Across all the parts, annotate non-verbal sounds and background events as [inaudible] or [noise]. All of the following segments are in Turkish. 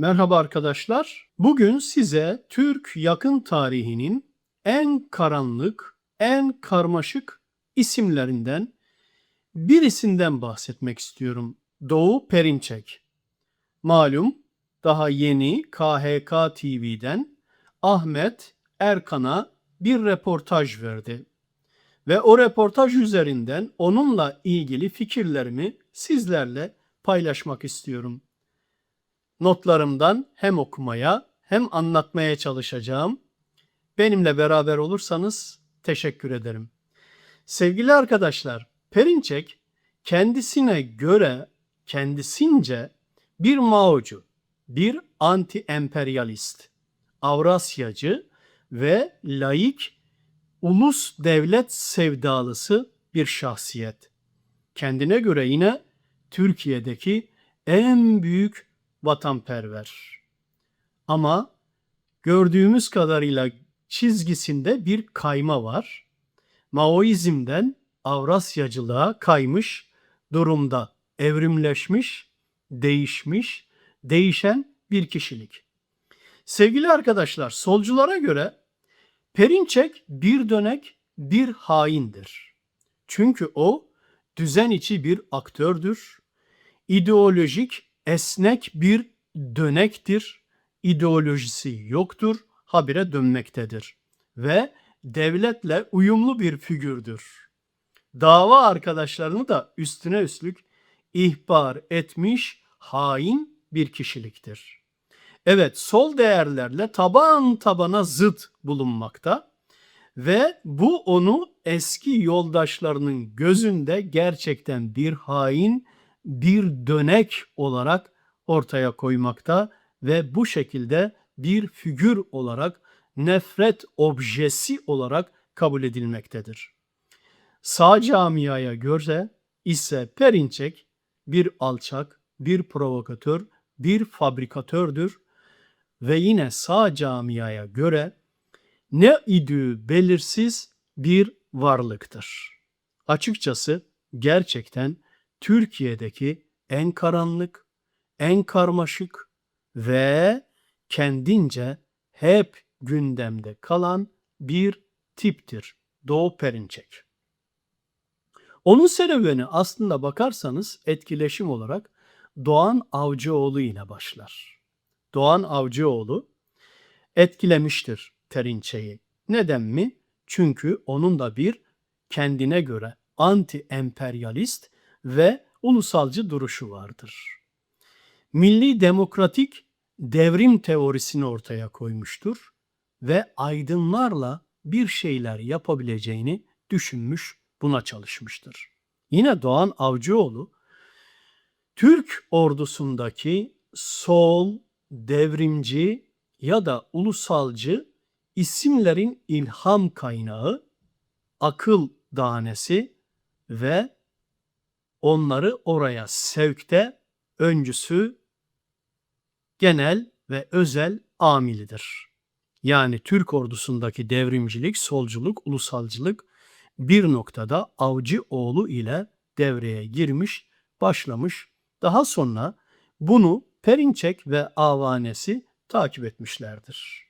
Merhaba arkadaşlar. Bugün size Türk yakın tarihinin en karanlık, en karmaşık isimlerinden birisinden bahsetmek istiyorum. Doğu Perinçek. Malum daha yeni KHK TV'den Ahmet Erkan'a bir reportaj verdi. Ve o reportaj üzerinden onunla ilgili fikirlerimi sizlerle paylaşmak istiyorum. Notlarımdan hem okumaya hem anlatmaya çalışacağım. Benimle beraber olursanız teşekkür ederim. Sevgili arkadaşlar, Perinçek kendisine göre, kendisince bir Mao'cu, bir anti-emperyalist, Avrasyacı ve laik ulus devlet sevdalısı bir şahsiyet. Kendine göre yine Türkiye'deki en büyük vatanperver. Ama gördüğümüz kadarıyla çizgisinde bir kayma var. Maoizmden Avrasyacılığa kaymış durumda, evrimleşmiş, değişmiş, değişen bir kişilik. Sevgili arkadaşlar, solculara göre Perinçek bir dönek bir haindir. Çünkü o düzen içi bir aktördür. İdeolojik, esnek bir dönektir. İdeolojisi yoktur, habire dönmektedir. Ve devletle uyumlu bir figürdür. Dava arkadaşlarını da üstüne üstlük ihbar etmiş hain bir kişiliktir. Evet, sol değerlerle taban tabana zıt bulunmakta ve bu onu eski yoldaşlarının gözünde gerçekten bir hain, bir dönek olarak ortaya koymakta ve bu şekilde bir figür olarak nefret objesi olarak kabul edilmektedir. Sağ camiaya göre ise Perinçek bir alçak, bir provokatör, bir fabrikatördür ve yine sağ camiaya göre ne idüğü belirsiz bir varlıktır. Açıkçası gerçekten Türkiye'deki en karanlık, en karmaşık ve kendince hep gündemde kalan bir tiptir Doğu Perinçek. Onun serüveni aslında bakarsanız etkileşim olarak Doğan Avcıoğlu ile başlar. Doğan Avcıoğlu etkilemiştir Perinçek'i. Neden mi? Çünkü onun da bir kendine göre anti-emperyalist ve ulusalcı duruşu vardır. Milli demokratik devrim teorisini ortaya koymuştur ve aydınlarla bir şeyler yapabileceğini düşünmüş, buna çalışmıştır. Yine Doğan Avcıoğlu Türk ordusundaki sol, devrimci ya da ulusalcı isimlerin ilham kaynağı, akıl danesi ve onları oraya sevkte öncüsü genel ve özel amilidir. Yani Türk ordusundaki devrimcilik, solculuk, ulusalcılık bir noktada Avcı oğlu ile devreye girmiş, başlamış. Daha sonra bunu Perinçek ve avanesi takip etmişlerdir.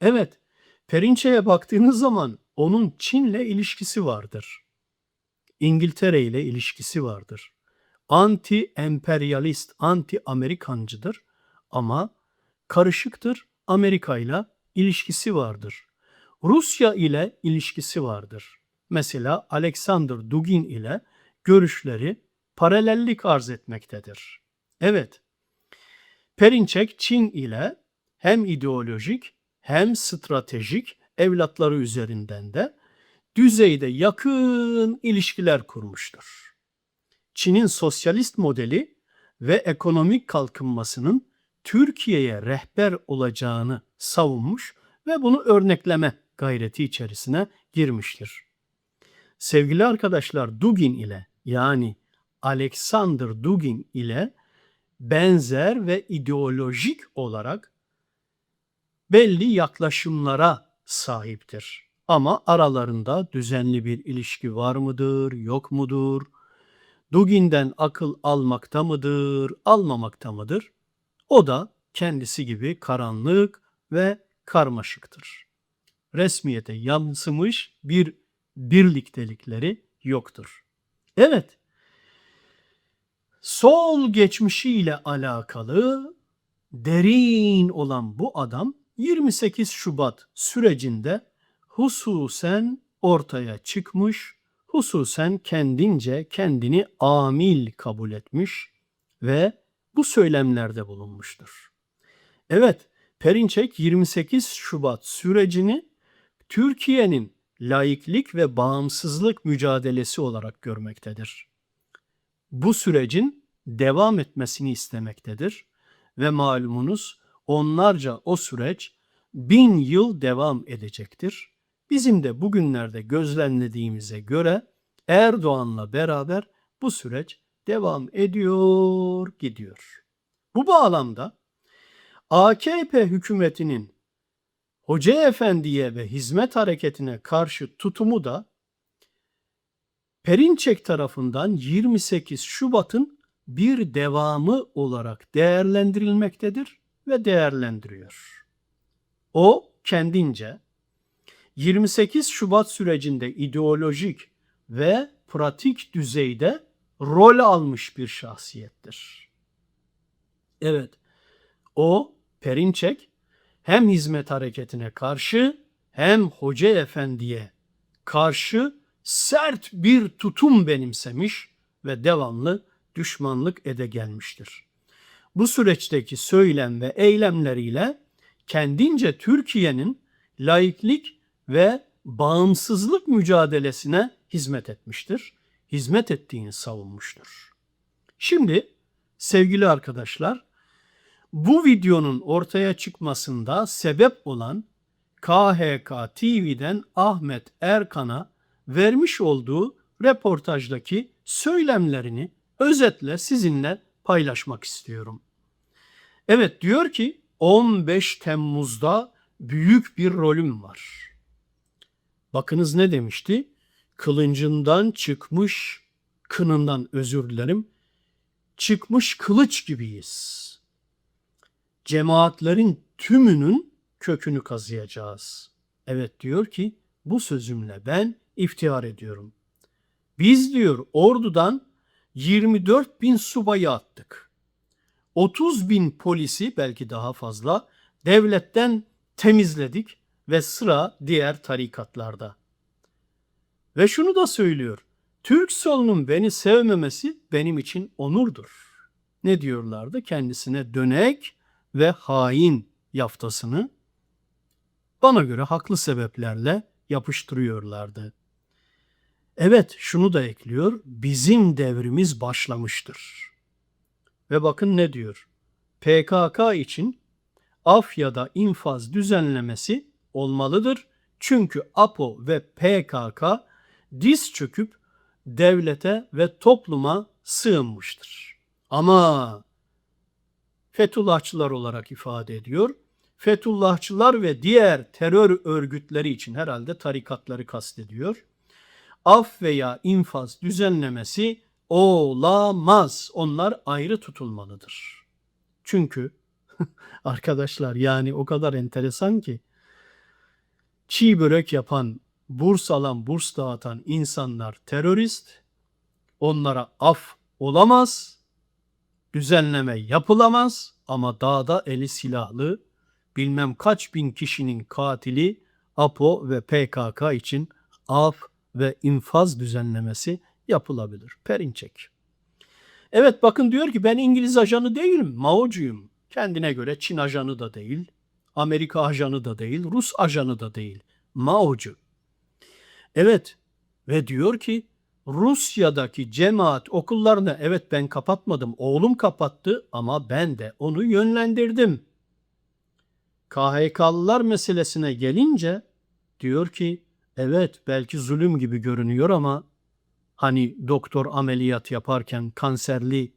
Evet, Perinçek'e baktığınız zaman onun Çin'le ilişkisi vardır. İngiltere ile ilişkisi vardır. Anti-emperyalist, anti-Amerikancıdır ama karışıktır. Amerika ile ilişkisi vardır. Rusya ile ilişkisi vardır. Mesela Alexander Dugin ile görüşleri paralellik arz etmektedir. Evet, Perinçek Çin ile hem ideolojik hem stratejik evlatları üzerinden de düzeyde yakın ilişkiler kurmuştur. Çin'in sosyalist modeli ve ekonomik kalkınmasının Türkiye'ye rehber olacağını savunmuş ve bunu örnekleme gayreti içerisine girmiştir. Sevgili arkadaşlar Dugin ile yani Alexander Dugin ile benzer ve ideolojik olarak belli yaklaşımlara sahiptir. Ama aralarında düzenli bir ilişki var mıdır, yok mudur? Dugin'den akıl almakta mıdır, almamakta mıdır? O da kendisi gibi karanlık ve karmaşıktır. Resmiyete yansımış bir birliktelikleri yoktur. Evet, sol geçmişiyle alakalı derin olan bu adam 28 Şubat sürecinde hususen ortaya çıkmış, hususen kendince kendini amil kabul etmiş ve bu söylemlerde bulunmuştur. Evet, Perinçek 28 Şubat sürecini Türkiye'nin laiklik ve bağımsızlık mücadelesi olarak görmektedir. Bu sürecin devam etmesini istemektedir ve malumunuz onlarca o süreç bin yıl devam edecektir. Bizim de bugünlerde gözlemlediğimize göre Erdoğan'la beraber bu süreç devam ediyor, gidiyor. Bu bağlamda AKP hükümetinin Hoca Efendi'ye ve hizmet hareketine karşı tutumu da Perinçek tarafından 28 Şubat'ın bir devamı olarak değerlendirilmektedir ve değerlendiriyor. O kendince 28 Şubat sürecinde ideolojik ve pratik düzeyde rol almış bir şahsiyettir. Evet, o Perinçek hem hizmet hareketine karşı hem Hoca Efendi'ye karşı sert bir tutum benimsemiş ve devamlı düşmanlık ede gelmiştir. Bu süreçteki söylem ve eylemleriyle kendince Türkiye'nin laiklik ve bağımsızlık mücadelesine hizmet etmiştir. Hizmet ettiğini savunmuştur. Şimdi sevgili arkadaşlar bu videonun ortaya çıkmasında sebep olan KHK TV'den Ahmet Erkan'a vermiş olduğu reportajdaki söylemlerini özetle sizinle paylaşmak istiyorum. Evet diyor ki 15 Temmuz'da büyük bir rolüm var. Bakınız ne demişti? Kılıncından çıkmış, kınından özür dilerim, çıkmış kılıç gibiyiz. Cemaatlerin tümünün kökünü kazıyacağız. Evet diyor ki bu sözümle ben iftihar ediyorum. Biz diyor ordudan 24 bin subayı attık. 30 bin polisi belki daha fazla devletten temizledik ve sıra diğer tarikatlarda. Ve şunu da söylüyor. Türk solunun beni sevmemesi benim için onurdur. Ne diyorlardı? Kendisine dönek ve hain yaftasını bana göre haklı sebeplerle yapıştırıyorlardı. Evet şunu da ekliyor. Bizim devrimiz başlamıştır. Ve bakın ne diyor. PKK için af ya da infaz düzenlemesi olmalıdır. Çünkü APO ve PKK diz çöküp devlete ve topluma sığınmıştır. Ama Fethullahçılar olarak ifade ediyor. Fethullahçılar ve diğer terör örgütleri için herhalde tarikatları kastediyor. Af veya infaz düzenlemesi olamaz. Onlar ayrı tutulmalıdır. Çünkü [laughs] arkadaşlar yani o kadar enteresan ki çiğ börek yapan, burs alan, burs dağıtan insanlar terörist. Onlara af olamaz düzenleme yapılamaz ama dağda eli silahlı bilmem kaç bin kişinin katili APO ve PKK için af ve infaz düzenlemesi yapılabilir. Perinçek. Evet bakın diyor ki ben İngiliz ajanı değilim, Mao'cuyum. Kendine göre Çin ajanı da değil, Amerika ajanı da değil, Rus ajanı da değil. Mao'cu. Evet ve diyor ki Rusya'daki cemaat okullarını evet ben kapatmadım. Oğlum kapattı ama ben de onu yönlendirdim. KHK'lılar meselesine gelince diyor ki evet belki zulüm gibi görünüyor ama hani doktor ameliyat yaparken kanserli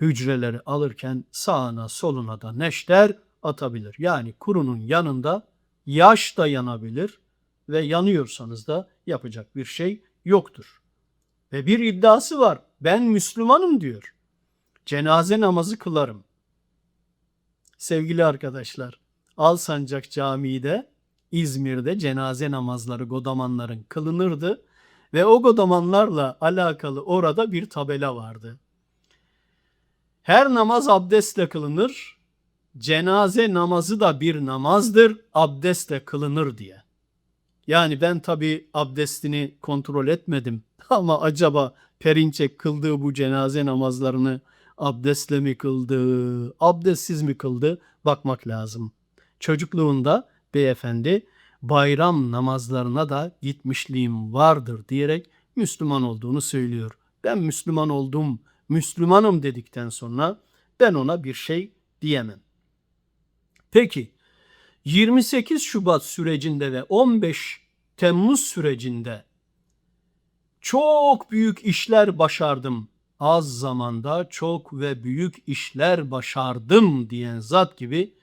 hücreleri alırken sağına soluna da neşter atabilir. Yani kurunun yanında yaş da yanabilir ve yanıyorsanız da yapacak bir şey yoktur. Ve bir iddiası var. Ben Müslümanım diyor. Cenaze namazı kılarım. Sevgili arkadaşlar, Alsancak Camii'de İzmir'de cenaze namazları godamanların kılınırdı ve o godamanlarla alakalı orada bir tabela vardı. Her namaz abdestle kılınır, cenaze namazı da bir namazdır, abdestle kılınır diye. Yani ben tabi abdestini kontrol etmedim [laughs] ama acaba Perinçek kıldığı bu cenaze namazlarını abdestle mi kıldı, abdestsiz mi kıldı bakmak lazım. Çocukluğunda beyefendi bayram namazlarına da gitmişliğim vardır diyerek Müslüman olduğunu söylüyor. Ben Müslüman oldum, Müslümanım dedikten sonra ben ona bir şey diyemem. Peki 28 Şubat sürecinde ve 15 Temmuz sürecinde çok büyük işler başardım. Az zamanda çok ve büyük işler başardım diyen zat gibi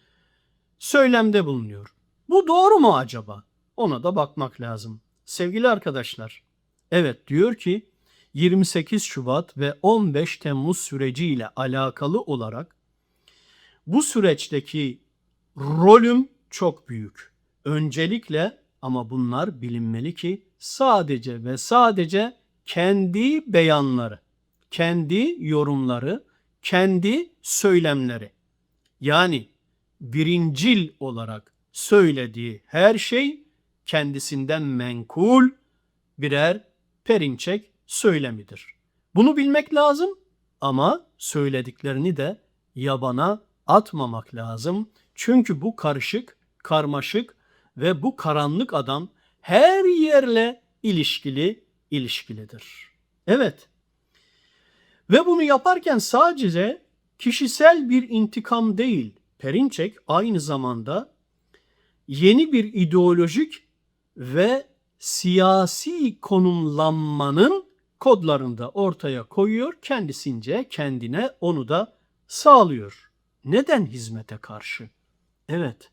söylemde bulunuyor. Bu doğru mu acaba? Ona da bakmak lazım. Sevgili arkadaşlar, evet diyor ki 28 Şubat ve 15 Temmuz süreciyle alakalı olarak bu süreçteki rolüm çok büyük. Öncelikle ama bunlar bilinmeli ki sadece ve sadece kendi beyanları, kendi yorumları, kendi söylemleri. Yani birincil olarak söylediği her şey kendisinden menkul birer perinçek söylemidir. Bunu bilmek lazım ama söylediklerini de yabana atmamak lazım. Çünkü bu karışık, karmaşık ve bu karanlık adam her yerle ilişkili, ilişkilidir. Evet. Ve bunu yaparken sadece kişisel bir intikam değil, Perinçek aynı zamanda yeni bir ideolojik ve siyasi konumlanmanın kodlarını da ortaya koyuyor. Kendisince kendine onu da sağlıyor. Neden hizmete karşı? Evet.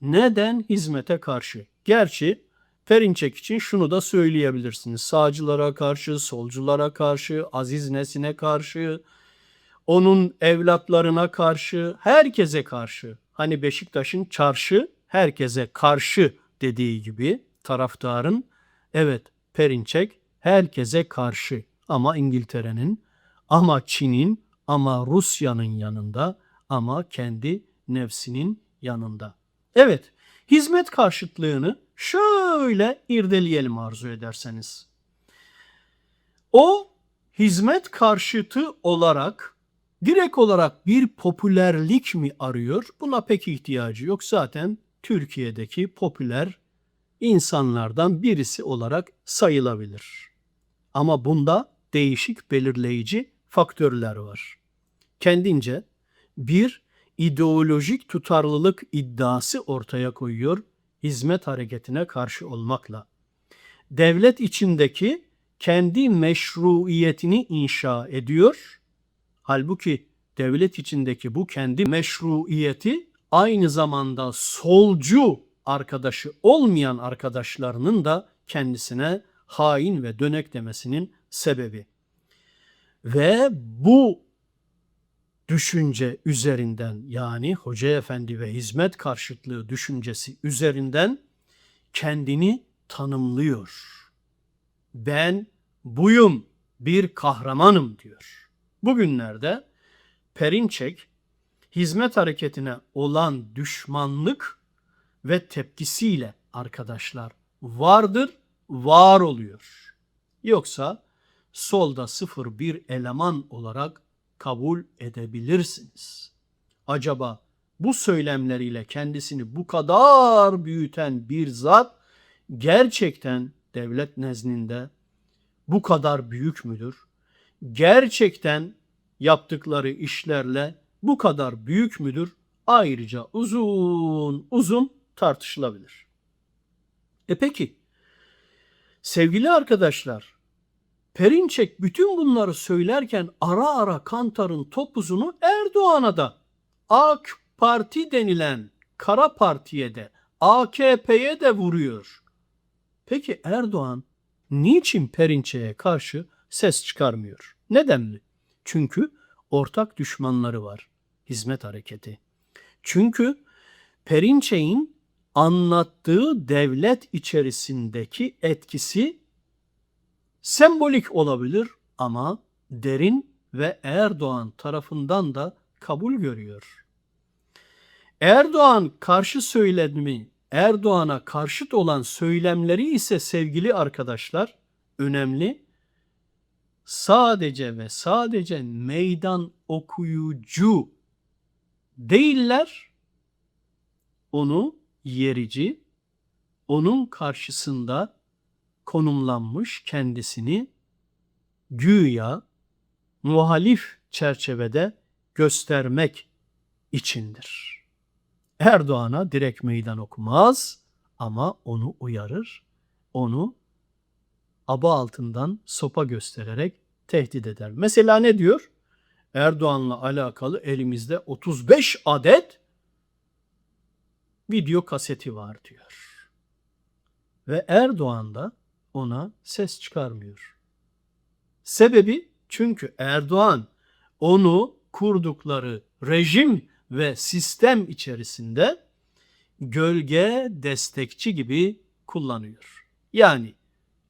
Neden hizmete karşı? Gerçi Perinçek için şunu da söyleyebilirsiniz. Sağcılara karşı, solculara karşı, Aziz Nesin'e karşı, onun evlatlarına karşı, herkese karşı. Hani Beşiktaş'ın çarşı herkese karşı dediği gibi taraftarın evet Perinçek herkese karşı ama İngiltere'nin ama Çin'in ama Rusya'nın yanında ama kendi nefsinin yanında. Evet, hizmet karşıtlığını şöyle irdeleyelim arzu ederseniz. O hizmet karşıtı olarak direkt olarak bir popülerlik mi arıyor? Buna pek ihtiyacı yok. Zaten Türkiye'deki popüler insanlardan birisi olarak sayılabilir. Ama bunda değişik belirleyici faktörler var. Kendince bir ideolojik tutarlılık iddiası ortaya koyuyor hizmet hareketine karşı olmakla. Devlet içindeki kendi meşruiyetini inşa ediyor. Halbuki devlet içindeki bu kendi meşruiyeti aynı zamanda solcu arkadaşı olmayan arkadaşlarının da kendisine hain ve dönek demesinin sebebi. Ve bu düşünce üzerinden yani Hoca Efendi ve hizmet karşıtlığı düşüncesi üzerinden kendini tanımlıyor. Ben buyum, bir kahramanım diyor. Bugünlerde Perinçek hizmet hareketine olan düşmanlık ve tepkisiyle arkadaşlar vardır, var oluyor. Yoksa solda sıfır bir eleman olarak kabul edebilirsiniz. Acaba bu söylemleriyle kendisini bu kadar büyüten bir zat gerçekten devlet nezdinde bu kadar büyük müdür? Gerçekten yaptıkları işlerle bu kadar büyük müdür? Ayrıca uzun uzun tartışılabilir. E peki sevgili arkadaşlar Perinçek bütün bunları söylerken ara ara Kantar'ın topuzunu Erdoğan'a da AK Parti denilen kara partiye de AKP'ye de vuruyor. Peki Erdoğan niçin Perinçek'e karşı ses çıkarmıyor? Neden mi? Çünkü ortak düşmanları var. hizmet hareketi. Çünkü Perinçek'in anlattığı devlet içerisindeki etkisi sembolik olabilir ama derin ve Erdoğan tarafından da kabul görüyor. Erdoğan karşı söylemi, Erdoğan'a karşıt olan söylemleri ise sevgili arkadaşlar önemli. Sadece ve sadece meydan okuyucu değiller. Onu yerici, onun karşısında konumlanmış kendisini güya muhalif çerçevede göstermek içindir. Erdoğan'a direkt meydan okumaz ama onu uyarır, onu aba altından sopa göstererek tehdit eder. Mesela ne diyor? Erdoğan'la alakalı elimizde 35 adet video kaseti var diyor. Ve Erdoğan da ona ses çıkarmıyor. Sebebi çünkü Erdoğan onu kurdukları rejim ve sistem içerisinde gölge destekçi gibi kullanıyor. Yani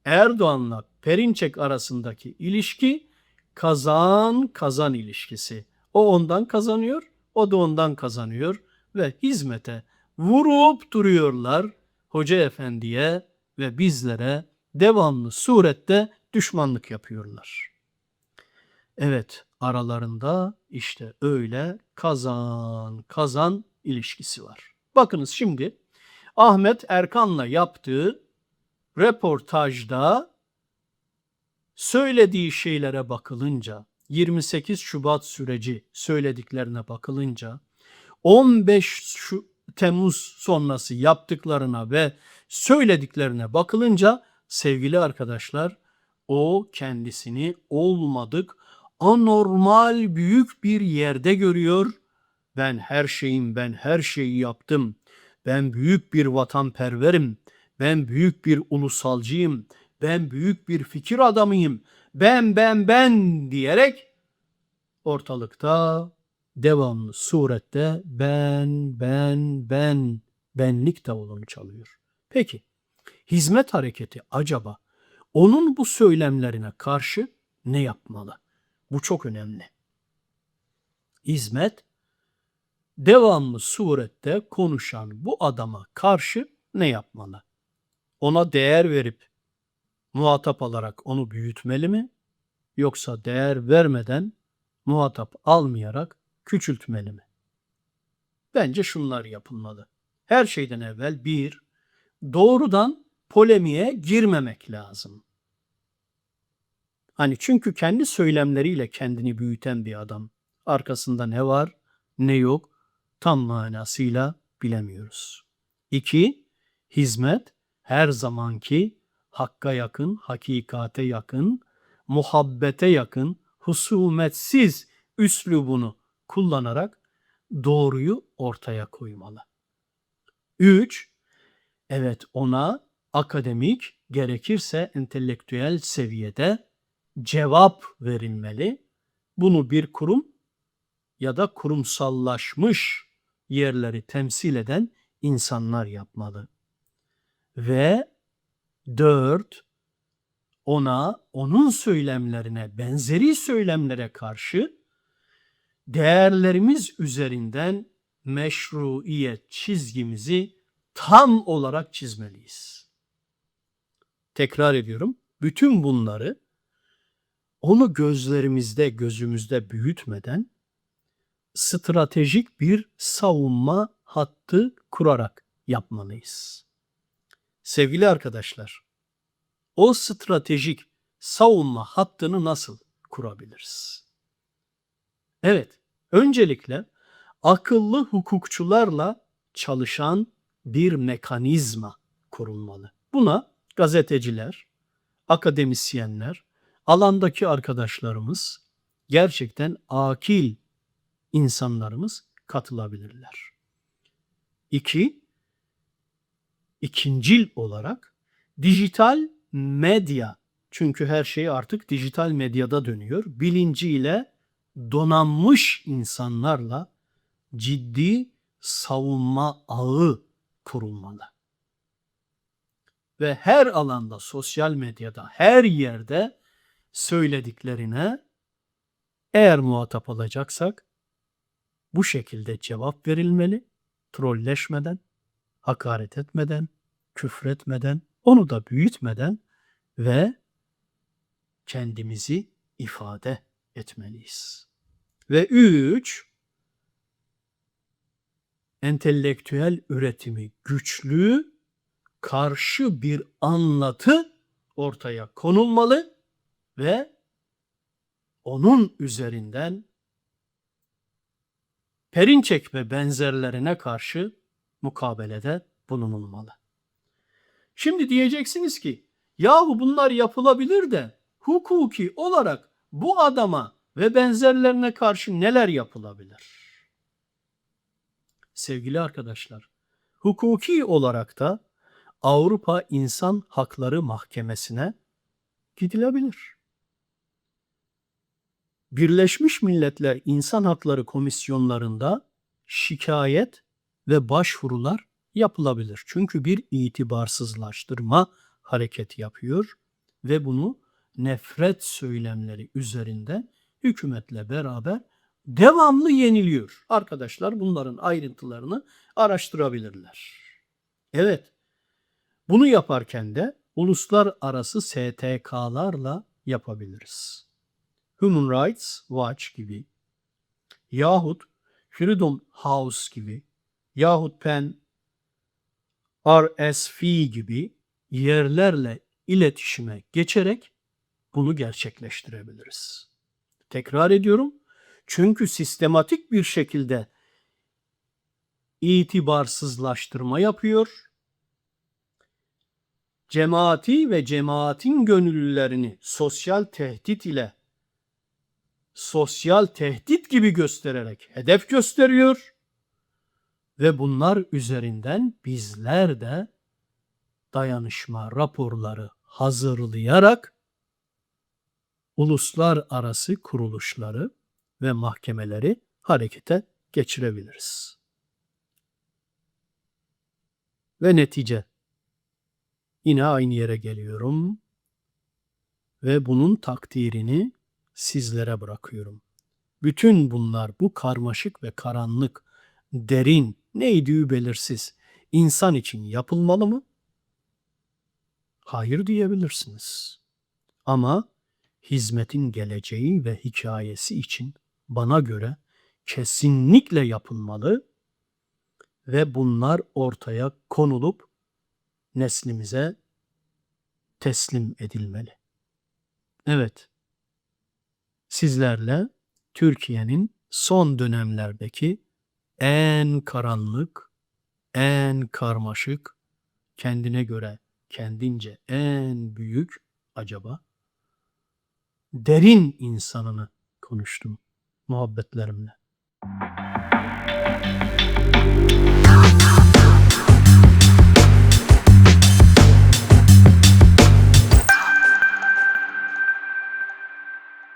Erdoğan'la Perinçek arasındaki ilişki kazan kazan ilişkisi. O ondan kazanıyor, o da ondan kazanıyor ve hizmete vurup duruyorlar hoca efendiye ve bizlere devamlı surette düşmanlık yapıyorlar. Evet aralarında işte öyle kazan kazan ilişkisi var. Bakınız şimdi Ahmet Erkan'la yaptığı reportajda söylediği şeylere bakılınca 28 Şubat süreci söylediklerine bakılınca 15 şu Temmuz sonrası yaptıklarına ve söylediklerine bakılınca sevgili arkadaşlar o kendisini olmadık anormal büyük bir yerde görüyor. Ben her şeyim, ben her şeyi yaptım. Ben büyük bir vatanperverim. Ben büyük bir ulusalcıyım. Ben büyük bir fikir adamıyım. Ben ben ben diyerek ortalıkta devamlı surette ben ben ben benlik davulunu çalıyor. Peki hizmet hareketi acaba onun bu söylemlerine karşı ne yapmalı? Bu çok önemli. Hizmet devamlı surette konuşan bu adama karşı ne yapmalı? Ona değer verip muhatap alarak onu büyütmeli mi? Yoksa değer vermeden muhatap almayarak küçültmeli mi? Bence şunlar yapılmalı. Her şeyden evvel bir, doğrudan polemiğe girmemek lazım. Hani çünkü kendi söylemleriyle kendini büyüten bir adam. Arkasında ne var, ne yok tam manasıyla bilemiyoruz. İki, hizmet her zamanki hakka yakın, hakikate yakın, muhabbete yakın, husumetsiz üslubunu kullanarak doğruyu ortaya koymalı. Üç, evet ona akademik gerekirse entelektüel seviyede cevap verilmeli. Bunu bir kurum ya da kurumsallaşmış yerleri temsil eden insanlar yapmalı. Ve dört, ona, onun söylemlerine, benzeri söylemlere karşı değerlerimiz üzerinden meşruiyet çizgimizi tam olarak çizmeliyiz. Tekrar ediyorum. Bütün bunları onu gözlerimizde, gözümüzde büyütmeden stratejik bir savunma hattı kurarak yapmalıyız. Sevgili arkadaşlar, o stratejik savunma hattını nasıl kurabiliriz? Evet, öncelikle akıllı hukukçularla çalışan bir mekanizma kurulmalı. Buna gazeteciler, akademisyenler, alandaki arkadaşlarımız, gerçekten akil insanlarımız katılabilirler. İki, ikincil olarak dijital medya çünkü her şey artık dijital medyada dönüyor. Bilinciyle donanmış insanlarla ciddi savunma ağı kurulmalı. Ve her alanda, sosyal medyada, her yerde söylediklerine eğer muhatap olacaksak bu şekilde cevap verilmeli, trolleşmeden, hakaret etmeden, küfretmeden, onu da büyütmeden ve kendimizi ifade etmeliyiz. Ve üç, entelektüel üretimi güçlü, karşı bir anlatı ortaya konulmalı ve onun üzerinden Perinçek ve benzerlerine karşı mukabelede bulunulmalı. Şimdi diyeceksiniz ki yahu bunlar yapılabilir de hukuki olarak bu adama ve benzerlerine karşı neler yapılabilir? Sevgili arkadaşlar, hukuki olarak da Avrupa İnsan Hakları Mahkemesi'ne gidilebilir. Birleşmiş Milletler İnsan Hakları Komisyonlarında şikayet ve başvurular yapılabilir. Çünkü bir itibarsızlaştırma hareketi yapıyor ve bunu nefret söylemleri üzerinde hükümetle beraber devamlı yeniliyor. Arkadaşlar bunların ayrıntılarını araştırabilirler. Evet, bunu yaparken de uluslararası STK'larla yapabiliriz. Human Rights Watch gibi yahut Freedom House gibi yahut PEN, RSF gibi yerlerle iletişime geçerek bunu gerçekleştirebiliriz. Tekrar ediyorum. Çünkü sistematik bir şekilde itibarsızlaştırma yapıyor. Cemaati ve cemaatin gönüllülerini sosyal tehdit ile sosyal tehdit gibi göstererek hedef gösteriyor ve bunlar üzerinden bizler de dayanışma raporları hazırlayarak uluslararası kuruluşları ve mahkemeleri harekete geçirebiliriz. Ve netice yine aynı yere geliyorum ve bunun takdirini sizlere bırakıyorum. Bütün bunlar bu karmaşık ve karanlık, derin, neydi belirsiz insan için yapılmalı mı? Hayır diyebilirsiniz. Ama hizmetin geleceği ve hikayesi için bana göre kesinlikle yapılmalı ve bunlar ortaya konulup neslimize teslim edilmeli. Evet, sizlerle Türkiye'nin son dönemlerdeki en karanlık, en karmaşık, kendine göre kendince en büyük acaba derin insanını konuştum muhabbetlerimle.